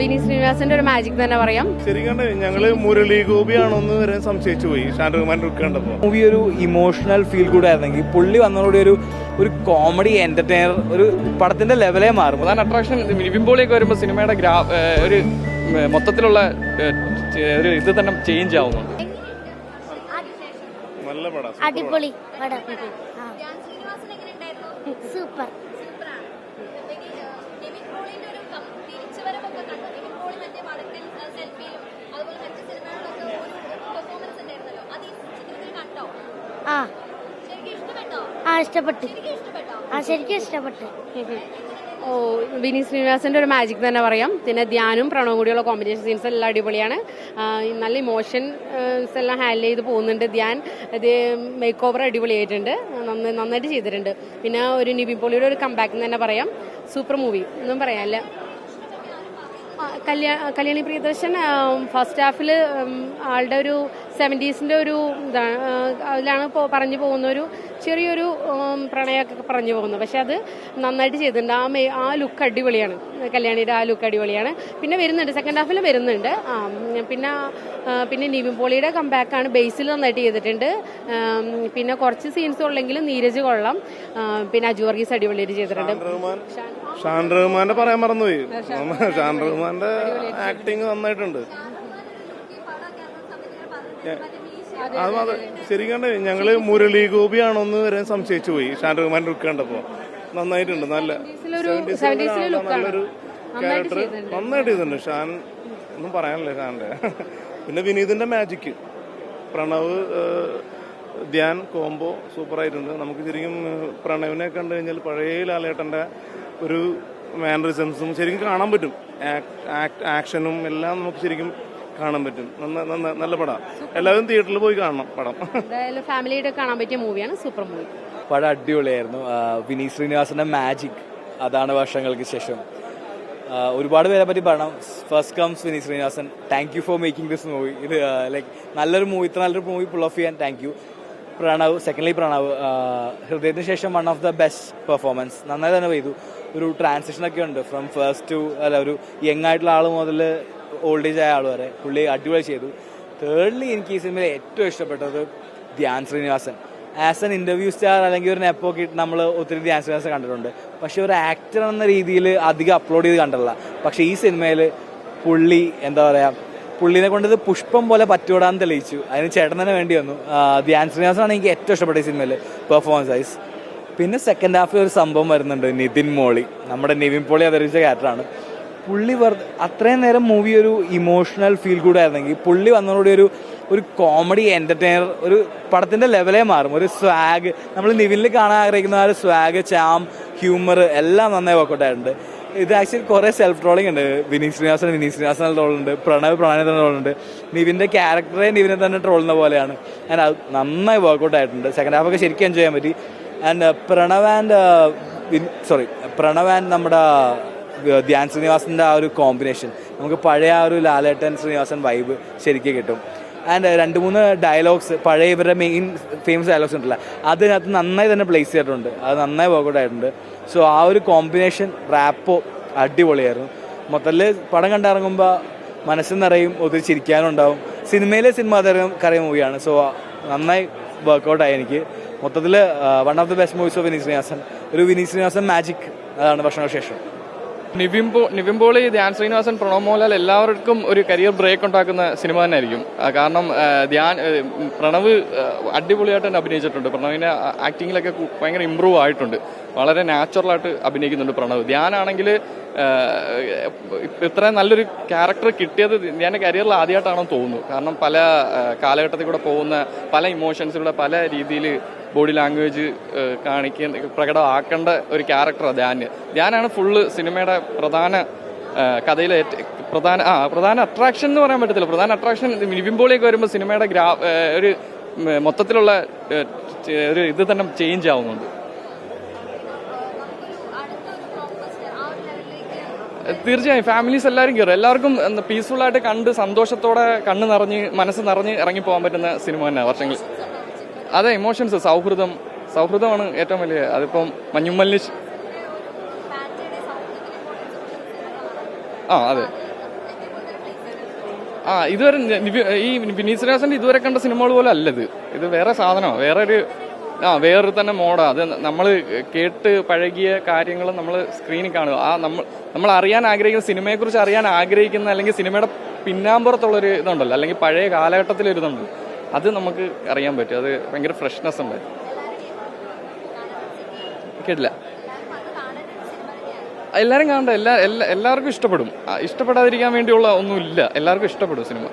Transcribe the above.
വിനീത് ശ്രീനിവാസന്റെ ഒരു മാജിക് തന്നെ പറയാം. ശരിക്കും ഞങ്ങൾ മുരളി ഗോപിയാണോന്ന് വരെ സംശയിച്ചു പോയി. ഷാൻറഹ്മാൻ ലുക്ക് കണ്ടപ്പോ മൂവി ഒരു ഇമോഷണൽ ഫീൽ കൂടെ ആയിരുന്നെങ്കിൽ പുള്ളി വന്നതോടെ ഒരു ഒരു കോമഡി എന്റർടൈനർ ഒരു പടത്തിന്റെ ലെവലേ മാറും. പ്രധാന അട്രാക്ഷൻ നിവിൻ പോളിയൊക്കെ വരുമ്പോൾ സിനിമയുടെ ഗ്രാ ഒരു മൊത്തത്തിലുള്ള ഒരു ഇത് തന്നെ ചേഞ്ച് ആവുന്നുണ്ട് നല്ല പടം അടിപൊളി ചിത്രത്തിൽ സൂപ്പർ ആ. ആ ഇഷ്ടപ്പെട്ടു. ആ ശരിക്കും ഇഷ്ടപ്പെട്ടു. ഓ വിനീത് ശ്രീനിവാസിന്റെ ഒരു മാജിക് തന്നെ പറയാം. പിന്നെ ധ്യാനും പ്രണവും കൂടിയുള്ള കോമ്പിനേഷൻ സീൻസ് എല്ലാം അടിപൊളിയാണ്. നല്ല ഇമോഷൻസ് എല്ലാം ഹാൻഡിൽ ചെയ്ത് പോകുന്നുണ്ട് ധ്യാൻ. ഇത് മേക്ക് ഓവർ അടിപൊളിയായിട്ടുണ്ട് നന്നായിട്ട് ചെയ്തിട്ടുണ്ട്. പിന്നെ ഒരു നിബിൻ പോളിയുടെ ഒരു കമ്പാക്ക് എന്ന് തന്നെ പറയാം. സൂപ്പർ മൂവി ഒന്നും പറയാനില്ല. കല്യാണി പ്രിയദർശൻ ഫസ്റ്റ് ഹാഫിൽ ആളുടെ ഒരു സെവന്റീസിന്റെ ഒരു ഇതാണ് അതിലാണ് പറഞ്ഞു പോകുന്ന ഒരു ചെറിയൊരു പ്രണയമൊക്കെ പറഞ്ഞു പോകുന്നത്. പക്ഷെ അത് നന്നായിട്ട് ചെയ്തിട്ടുണ്ട്. ആ മേ ആ ലുക്ക് അടിപൊളിയാണ്. കല്യാണിയുടെ ആ ലുക്ക് അടിപൊളിയാണ്. പിന്നെ വരുന്നുണ്ട്. സെക്കൻഡ് ഹാഫിൽ വരുന്നുണ്ട്. ആ പിന്നെ പിന്നെ നിവിൻ പോളിയുടെ കമ്പാക്കാണ് ബേസിൽ നന്നായിട്ട് ചെയ്തിട്ടുണ്ട്. പിന്നെ കുറച്ച് സീൻസ് ഉള്ളെങ്കിലും നീരജ് കൊള്ളാം. പിന്നെ അജു വർഗീസ് അടിപൊളിയായിട്ട് ചെയ്തിട്ടുണ്ട്. ഷാൻ റഹ്മാന്റെ പറയാൻ മറന്നുപോയി. ഷാൻ റഹ്മാന്റെ ആക്ടിങ് നന്നായിട്ടുണ്ട്. അത് മാത്രം ശരിക്കും ഞങ്ങൾ മുരളി ഗോപിയാണോന്ന് വരെ സംശയിച്ചു പോയി. ഷാൻ റഹ്മാൻ ലുക്ക് കണ്ടപ്പോ. നന്നായിട്ടുണ്ട്. നല്ല 70s ലെ ഒരാളുടെ നല്ലൊരു ക്യാരക്ടർ നന്നായിട്ട് ചെയ്തിട്ടുണ്ട്. ഷാൻ ഒന്നും പറയാനില്ല ഷാന്റെ. പിന്നെ വിനീതിന്റെ മാജിക് പ്രണവ് ധ്യാൻ കോംബോ സൂപ്പറായിട്ടുണ്ട്. നമുക്ക് ശരിക്കും പ്രണവിനെ കണ്ടു കഴിഞ്ഞാൽ പഴയ ലാലേട്ടന്റെ ഒരു മാനറിസംസും ശരിക്കും കാണാൻ പറ്റും. ആക്- ആക്ഷനും എല്ലാം നമുക്ക് ശരിക്കും കാണാൻ പറ്റും. നല്ല പടം. എല്ലാവരും തിയേറ്ററിൽ പോയി കാണണം പടം. എന്തായാലും ഫാമിലിയുടെ കാണാൻ പറ്റിയ മൂവിയാണ് സൂപ്പർ മൂവി. പടം അടിപൊളിയായിരുന്നു. വിനീത് ശ്രീനിവാസന്റെ മാജിക്. അതാണ് വർഷങ്ങൾക്ക് ശേഷം. ഒരുപാട് പേരെ പറ്റി പറയണം. First comes Vineeth Sreenivasan. Thank you for making this movie ഇത് ലൈക്ക് നല്ലൊരു മൂവി ഇത്ര നല്ലൊരു മൂവി പുൾ ഓഫ് ചെയ്യാൻ thank you Pranav secondly Pranav ഹൃദയത്തിന് ശേഷം one of the best performance നന്നായി തന്നെ ചെയ്തു ഒരു ട്രാൻസിഷൻ ഒക്കെ ഉണ്ട്. ഫ്രം ഫസ്റ്റ് ടു അല്ല ഒരു യങ് ആയിട്ടുള്ള ആൾ മുതൽ ഓൾഡ് ഏജ് ആയ ആൾ വരെ പുള്ളി അടിപൊളി ചെയ്തു. തേർഡ്ലി എനിക്ക് ഈ സിനിമയിൽ ഏറ്റവും ഇഷ്ടപ്പെട്ടത് Dhyan Sreenivasan. As an interview star അല്ലെങ്കിൽ ഒരു നെപ്പോ നെപ്പോക്കെ നമ്മൾ ഒത്തിരി ധ്യാൻ ശ്രീനിവാസൻ കണ്ടിട്ടുണ്ട്. പക്ഷെ ഒരു ആക്ടർ എന്ന രീതിയിൽ അധികം അപ്ലോഡ് ചെയ്ത് കണ്ടില്ല പക്ഷെ ഈ സിനിമയിൽ പുള്ളി എന്താ പറയാ പുള്ളിനെ കൊണ്ട് ഇത് പുഷ്പം പോലെ പറ്റൂടാന്ന് തെളിയിച്ചു. അതിന് ചേട്ടൻ തന്നെ വേണ്ടി വന്നു. ധ്യാൻ ശ്രീനിവാസനാണ് എനിക്ക് ഏറ്റവും ഇഷ്ടപ്പെട്ട ഈ സിനിമയിൽ പെർഫോമൻസ് വൈസ് പിന്നെ സെക്കൻഡ് ഹാഫിൽ ഒരു സംഭവം വരുന്നുണ്ട്. നിതിൻ മോളി. നമ്മുടെ നിവിൻ പോളി അവതരിച്ച ക്യാരക്ടറാണ് പുള്ളി വെറുതെ അത്രയും നേരം മൂവി ഒരു ഇമോഷണൽ ഫീൽ ഗുഡ് ആയിരുന്നെങ്കിൽ പുള്ളി വന്നതോടെ ഒരു ഒരു കോമഡി എന്റർടൈനർ ഒരു പടത്തിന്റെ ലെവലേ മാറും. ഒരു സ്വാഗ് നമ്മൾ നിവിനിൽ കാണാൻ ആഗ്രഹിക്കുന്ന ആ ഒരു സ്വാഗ് ചാം ഹ്യൂമർ എല്ലാം നന്നായി വർക്കൗട്ട് ആയിട്ടുണ്ട്. ഇത് ആക്ച്വലി കുറേ സെൽഫ് ട്രോളിംഗ് ഉണ്ട്. വിനീത് ശ്രീനിവാസൻ വിനീത് ശ്രീനിവാസൻ ട്രോളുണ്ട് പ്രണവ് പ്രണവിനെ ട്രോളുണ്ട് നിവിന്റെ ക്യാരക്ടറെ നിവിനെ തന്നെ ട്രോളുന്ന പോലെയാണ്. ആൻഡ് അത് നന്നായി വർക്കൗട്ട് ആയിട്ടുണ്ട്. സെക്കൻഡ് ഹാഫ് ഒക്കെ ശരിക്കും എൻജോയ് ചെയ്യാൻ പറ്റി. And Pranav and sorry Pranav and നമ്മുടെ ധ്യാൻ ശ്രീനിവാസിന്റെ ആ ഒരു കോമ്പിനേഷൻ നമുക്ക് പഴയ ആ ഒരു ലാലേട്ടൻ ശ്രീനിവാസൻ വൈബ് ശരിക്കും കിട്ടും. ആൻഡ് രണ്ട് മൂന്ന് ഡയലോഗ്സ് പഴയ ഇവരുടെ മെയിൻ ഫേമസ് ഡയലോഗ്സ് ഉണ്ടല്ലോ. അതിനകത്ത് നന്നായി തന്നെ പ്ലേസ് ചെയ്തിട്ടുണ്ട്. അത് നന്നായി വർക്കൗട്ട് ആയിട്ടുണ്ട്. സോ ആ ഒരു കോമ്പിനേഷൻ റാപ്പോ അടിപൊളിയായിരുന്നു. മൊത്തത്തിൽ പടം കണ്ടിറങ്ങുമ്പോൾ മനസ്സിൽ നിറയും ഒത്തിരി ചിരിക്കാനും ഉണ്ടാവും. സിനിമയിലെ സിനിമ അതറിയാം കറിയ മൂവിയാണ് സോ നന്നായി വർക്കൗട്ടായി എനിക്ക്. മൊത്തത്തിൽ one of the best movies of Vineeth Sreenivasan. ഒരു വിനീത് ശ്രീനിവാസൻ മാജിക് അതാണ് വർഷങ്ങൾക്ക് നിവിൻ പോളി ധ്യാൻ ശ്രീനിവാസൻ പ്രണവ് മോഹൻലാൽ എല്ലാവർക്കും ഒരു കരിയർ ബ്രേക്ക് ഉണ്ടാക്കുന്ന സിനിമ തന്നെ ആയിരിക്കും കാരണം ധ്യാൻ പ്രണവ് അടിപൊളിയായിട്ട് തന്നെ അഭിനയിച്ചിട്ടുണ്ട്. പ്രണവിന്റെ ആക്ടിങ്ങിലൊക്കെ ഭയങ്കര ഇമ്പ്രൂവ് ആയിട്ടുണ്ട്. വളരെ നാച്ചുറലായിട്ട് അഭിനയിക്കുന്നുണ്ട് പ്രണവ്. ധ്യാനാണെങ്കിൽ ഇത്രയും നല്ലൊരു ക്യാരക്ടർ കിട്ടിയത് ഞാൻ കരിയറിൽ ആദ്യമായിട്ടാണെന്ന് തോന്നുന്നു. കാരണം പല കാലഘട്ടത്തിൽ കൂടെ പോകുന്ന പല ഇമോഷൻസിലൂടെ പല രീതിയിൽ ബോഡി ലാംഗ്വേജ് കാണിക്കുന്ന പ്രകടമാക്കേണ്ട ഒരു ക്യാരക്ടറാണ് ധ്യാന്. ധ്യാനാണ് ഫുള്ള് സിനിമയുടെ പ്രധാന കഥയിലെ പ്രധാന ആ പ്രധാന അട്രാക്ഷൻ എന്ന് പറയാൻ പറ്റത്തില്ല. പ്രധാന അട്രാക്ഷൻ നിവിൻ വരുമ്പോൾ സിനിമയുടെ ഗ്രാ ഒരു മൊത്തത്തിലുള്ള ഒരു ഇത് തന്നെ ചേഞ്ച് ആവുന്നുണ്ട്. തീർച്ചയായും ഫാമിലീസ് എല്ലാവരും കയറും എല്ലാവർക്കും പീസ്ഫുൾ ആയിട്ട് കണ്ട് സന്തോഷത്തോടെ കണ്ണ് നിറഞ്ഞ് മനസ്സ് നിറഞ്ഞ് ഇറങ്ങി പോകാൻ പറ്റുന്ന സിനിമ തന്നെ വർഷങ്ങൾ. അതെ ഇമോഷൻസ് സൗഹൃദം. സൗഹൃദമാണ് ഏറ്റവും വലിയ അതിപ്പം മഞ്ഞുമല്ലി ആ അതെ. ആ ഇതുവരെ ഈ വിനീത് ശ്രീനിവാസന്റെ ഇതുവരെ കണ്ട സിനിമകൾ പോലെ അല്ല ഇത് ഇത് വേറെ സാധനമാണ് വേറെ ഒരു ആ വേറൊരു തന്നെ മോഡാ. അത് നമ്മൾ കേട്ട് പഴകിയ കാര്യങ്ങൾ നമ്മൾ സ്ക്രീനിൽ കാണുക. ആ നമ്മൾ നമ്മൾ അറിയാൻ ആഗ്രഹിക്കുന്ന സിനിമയെക്കുറിച്ച് അറിയാൻ ആഗ്രഹിക്കുന്ന അല്ലെങ്കിൽ സിനിമയുടെ പിന്നാമ്പുറത്തുള്ളൊരു ഇതുണ്ടല്ലോ. അല്ലെങ്കിൽ പഴയ കാലഘട്ടത്തിലൊരു ഇതുണ്ട് അത് നമുക്ക് അറിയാൻ പറ്റും. അത് ഭയങ്കര ഫ്രഷ്നെസ് ഉണ്ട്. കേട്ടില്ല? എല്ലാവരും കാണണ്ട. എല്ലാ എല്ലാ എല്ലാവർക്കും ഇഷ്ടപ്പെടും. ഇഷ്ടപ്പെടാതിരിക്കാൻ വേണ്ടിയുള്ള ഒന്നുമില്ല. എല്ലാവർക്കും ഇഷ്ടപ്പെടും സിനിമ.